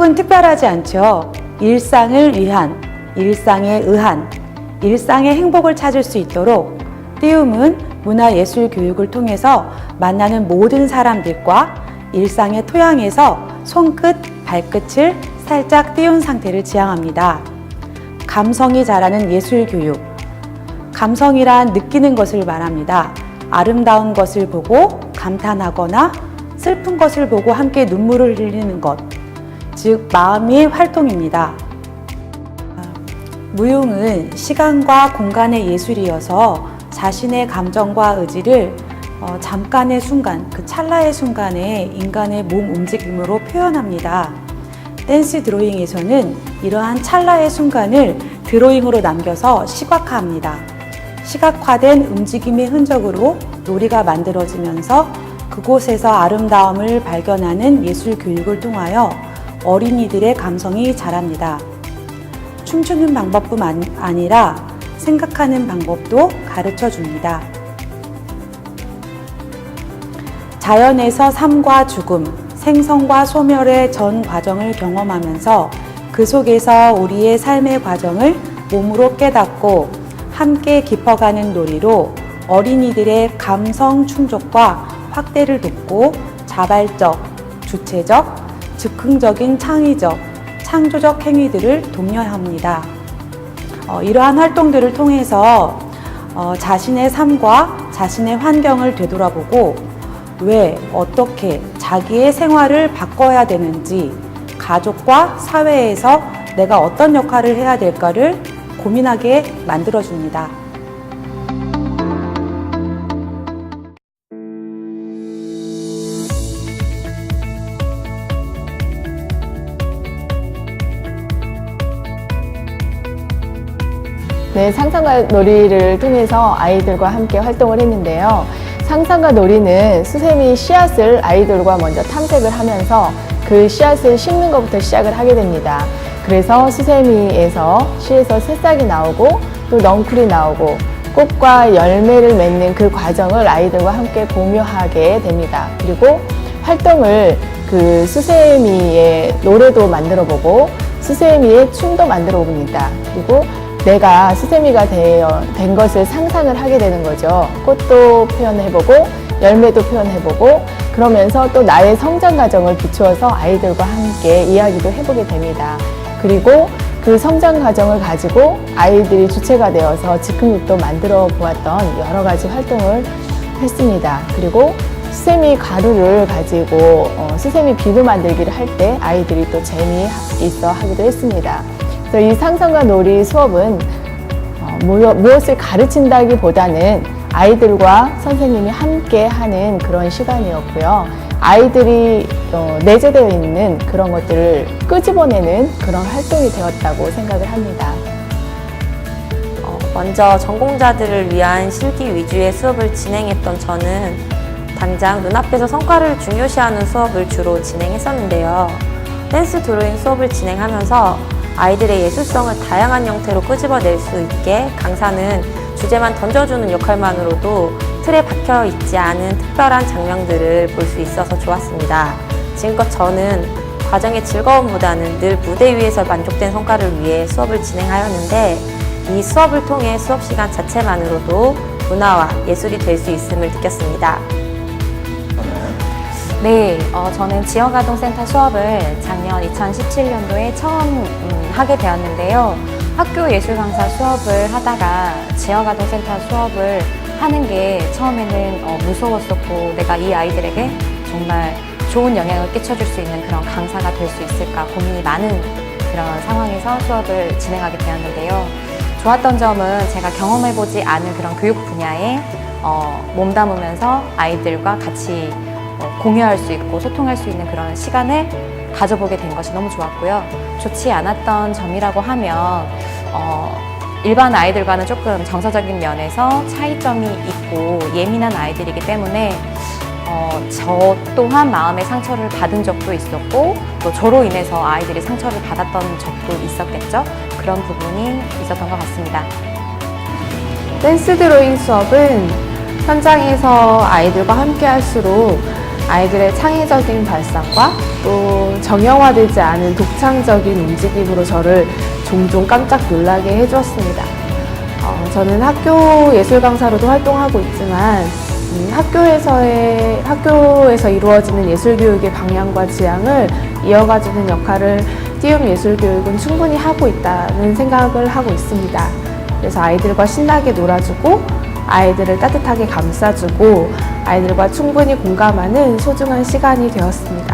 행복은 특별하지 않죠. 일상을 위한, 일상에 의한, 일상의 행복을 찾을 수 있도록 띄움은 문화예술 교육을 통해서 만나는 모든 사람들과 일상의 토양에서 손끝, 발끝을 살짝 띄운 상태를 지향합니다. 감성이 자라는 예술 교육. 감성이란 느끼는 것을 말합니다. 아름다운 것을 보고 감탄하거나 슬픈 것을 보고 함께 눈물을 흘리는 것. 즉, 마음의 활동입니다. 무용은 시간과 공간의 예술이어서 자신의 감정과 의지를 어, 잠깐의 순간, 그 찰나의 순간에 인간의 몸 움직임으로 표현합니다. 댄스 드로잉에서는 이러한 찰나의 순간을 드로잉으로 남겨서 시각화합니다. 시각화된 움직임의 흔적으로 놀이가 만들어지면서 그곳에서 아름다움을 발견하는 예술 교육을 통하여 어린이들의 감성이 자랍니다. 춤추는 방법뿐 안- 아니라 생각하는 방법도 가르쳐 줍니다. 자연에서 삶과 죽음, 생성과 소멸의 전 과정을 경험하면서 그 속에서 우리의 삶의 과정을 몸으로 깨닫고 함께 깊어가는 놀이로 어린이들의 감성 충족과 확대를 돕고 자발적, 주체적, 즉흥적인 창의적, 창조적 행위들을 독려합니다. 어, 이러한 활동들을 통해서 어, 자신의 삶과 자신의 환경을 되돌아보고 왜, 어떻게 자기의 생활을 바꿔야 되는지 가족과 사회에서 내가 어떤 역할을 해야 될까를 고민하게 만들어줍니다. 네, 상상과 놀이를 통해서 아이들과 함께 활동을 했는데요. 상상과 놀이는 수세미 씨앗을 아이들과 먼저 탐색을 하면서 그 씨앗을 심는 것부터 시작을 하게 됩니다. 그래서 수세미에서 씨에서 새싹이 나오고 또 넝쿨이 나오고 꽃과 열매를 맺는 그 과정을 아이들과 함께 공유하게 됩니다. 그리고 활동을 그 수세미의 노래도 만들어 보고 수세미의 춤도 만들어 봅니다. 그리고 내가 수세미가 되어, 된 것을 상상을 하게 되는 거죠. 꽃도 표현해보고, 열매도 표현해보고, 그러면서 또 나의 성장 과정을 비추어서 아이들과 함께 이야기도 해보게 됩니다. 그리고 그 성장 과정을 가지고 아이들이 주체가 되어서 즉흥극도 만들어 보았던 여러 가지 활동을 했습니다. 그리고 수세미 가루를 가지고 어, 수세미 비누 만들기를 할 때 아이들이 또 재미있어 하기도 했습니다. 이 상상과 놀이 수업은 어, 무엇- 무엇을 가르친다기보다는 아이들과 선생님이 함께 하는 그런 시간이었고요. 아이들이 어, 내재되어 있는 그런 것들을 끄집어내는 그런 활동이 되었다고 생각을 합니다. 어, 먼저 전공자들을 위한 실기 위주의 수업을 진행했던 저는 당장 눈앞에서 성과를 중요시하는 수업을 주로 진행했었는데요. 댄스 드로잉 수업을 진행하면서 아이들의 예술성을 다양한 형태로 끄집어낼 수 있게 강사는 주제만 던져주는 역할만으로도 틀에 박혀 있지 않은 특별한 장면들을 볼 수 있어서 좋았습니다. 지금껏 저는 과정의 즐거움보다는 늘 무대 위에서 만족된 성과를 위해 수업을 진행하였는데 이 수업을 통해 수업 시간 자체만으로도 문화와 예술이 될 수 있음을 느꼈습니다. 네, 어, 저는 지역아동센터 수업을 작년 2017년도에 처음 음, 하게 되었는데요. 학교 예술 강사 수업을 하다가 지역아동센터 수업을 하는 게 처음에는 어, 무서웠었고 내가 이 아이들에게 정말 좋은 영향을 끼쳐줄 수 있는 그런 강사가 될 수 있을까 고민이 많은 그런 상황에서 수업을 진행하게 되었는데요. 좋았던 점은 제가 경험해보지 않은 그런 교육 분야에 어, 몸담으면서 아이들과 같이 어, 공유할 수 있고 소통할 수 있는 그런 시간을 가져보게 된 것이 너무 좋았고요. 좋지 않았던 점이라고 하면 어, 일반 아이들과는 조금 정서적인 면에서 차이점이 있고 예민한 아이들이기 때문에 어, 저 또한 마음의 상처를 받은 적도 있었고 또 저로 인해서 아이들이 상처를 받았던 적도 있었겠죠. 그런 부분이 있었던 것 같습니다. 댄스 드로잉 수업은 현장에서 아이들과 함께 할수록 아이들의 창의적인 발상과 또 정형화되지 않은 독창적인 움직임으로 저를 종종 깜짝 놀라게 해주었습니다. 어, 저는 학교 예술 강사로도 활동하고 있지만 음, 학교에서의 학교에서 이루어지는 예술 교육의 방향과 지향을 이어가주는 역할을 띄움 예술 교육은 충분히 하고 있다는 생각을 하고 있습니다. 그래서 아이들과 신나게 놀아주고 아이들을 따뜻하게 감싸주고 아이들과 충분히 공감하는 소중한 시간이 되었습니다.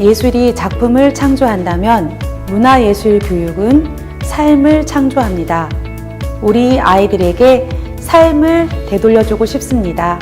예술이 작품을 창조한다면 문화예술 교육은 삶을 창조합니다. 우리 아이들에게 삶을 되돌려주고 싶습니다.